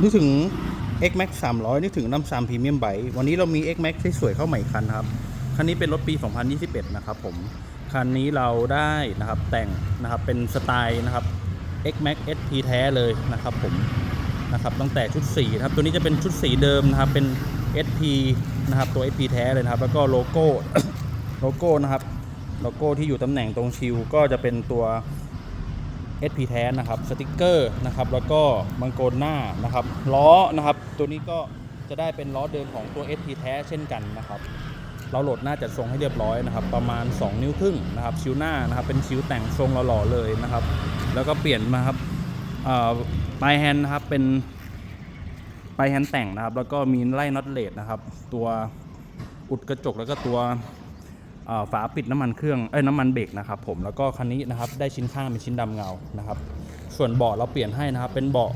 นึกถึง X Max 300 นึกถึงน้ำซามพรีเมียมไบวันนี้เรามี X Max ที่สวยเข้าใหม่คันครับ คันนี้เป็นรถปี 2021 นะครับผม คันนี้เราได้นะครับแต่งนะครับเป็นสไตล์นะครับ X Max SP แท้เลยนะครับผมนะครับตั้งแต่ชุดสีนะครับตัวนี้จะเป็นชุดสีเดิมนะครับเป็น SP นะครับตัว SP แท้เลยนะครับ แล้วก็โลโก้โลโก้นะครับโลโก้ที่อยู่ตำแหน่งตรงชิลก็จะเป็นตัว SP แท้นะครับสติกเกอร์นะครับแล้วก็มังกรหน้านะครับล้อนะครับตัวนี้ก็จะได้เป็นล้อเดิมของตัว SP แท้เช่นกันนะครับเราโหลดหน้าจัดทรงให้เรียบร้อยนะครับประมาณ 2 นิ้วครึ่งนะครับชิวหน้านะครับเป็นชิวแต่งทรงหล่อๆเลยนะครับแล้วก็เปลี่ยนมาครับปลายแฮนด์นะครับเป็นปลายแฮนด์แต่งนะครับแล้วก็มีไล่น็อตเลดนะครับตัวอุดกระจกแล้วก็ตัว ฝาปิดน้ำมันเครื่องเอ้ยน้ำมันเบรกนะครับผมแล้วก็คันนี้นะครับได้ชิ้นข้างเป็นชิ้นดำเงานะครับ ส่วนเบาะเราเปลี่ยนให้นะครับ เป็นเบาะ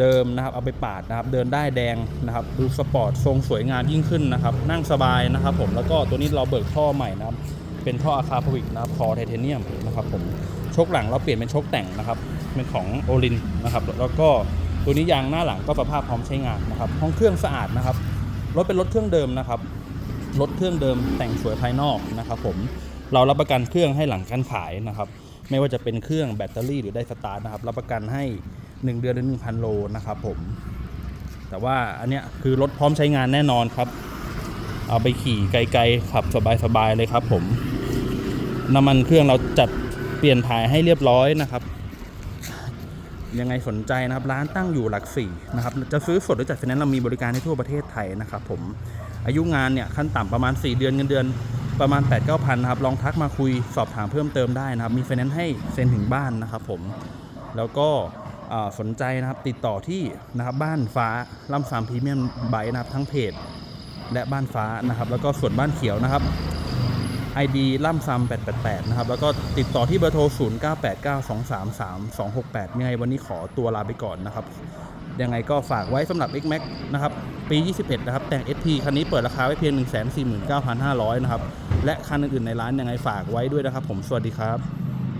เดิมนะครับ เอาไปปาดนะครับ เดินได้แดงนะครับ ดูสปอร์ตทรงสวยงามยิ่งขึ้นนะครับ นั่งสบายนะครับ ผมแล้วก็ตัวนี้เราเบิกท่อใหม่นะครับ เป็นท่ออะคาพวิกนะครับคอไทเทเนียมนะครับ ผมชคหลังเราเปลี่ยนเป็นชคแต่งนะครับเป็นของโอลินนะครับ แล้วก็ตัวนี้ยางหน้าหลังก็สภาพพร้อมใช้งานนะครับ ห้องเครื่องสะอาดนะครับรถเป็นรถเครื่องเดิมนะครับ รถเครื่องเดิมแต่งสวยภายนอกนะครับผมเรารับประกันเครื่องให้หลังการขายนะครับไม่ว่าจะเป็นเครื่องแบตเตอรี่หรือได้สตาร์ทนะครับรับประกันให้ 1 เดือนหรือ1,000โลนะครับผมแต่ว่าอันเนี้ยคือรถพร้อมใช้งานแน่นอนครับ เอาไปขี่ไกลๆขับสบายๆเลยครับผมน้ำมันเครื่องเราจัดเปลี่ยนถ่ายให้เรียบร้อยนะครับ ยังไงสนใจนะครับ ร้านตั้งอยู่หลักสี่นะครับ จะซื้อสดหรือจัดไฟแนนซ์เรามีบริการให้ทั่วประเทศไทยนะครับผม อายุงานเนี่ยขั้นต่ำประมาณ 4 เดือนเงินเดือนประมาณ 8 9 0 0 0นะครับลองทักมาคุยสอบถามเพิ่มเติมได้นะครับ มีไฟแนนซ์ให้เซ็นถึงบ้านนะครับผมแล้วก็สนใจนะครับติดต่อที่นะครับบ้านฟ้าล่ำฟามพรีเมียมไบนะครับทั้งเพจและบ้านฟ้านะครับ แล้วก็ส่วนบ้านเขียวนะครับ ID ล่ำซัม888 นะครับ แล้วก็ติดต่อที่เบอร์โทร 0989233268ยังไงวันนี้ขอตัวลาไปก่อนนะครับ ยังไงก็ฝากไว้สำหรับ X Max นะครับ ปี 21 นะครับ แต่ง SP คันนี้เปิดราคาไว้เพียง 149,500 นะครับ และคันอื่นๆในร้านยังไงฝากไว้ด้วยนะครับ ผม สวัสดีครับ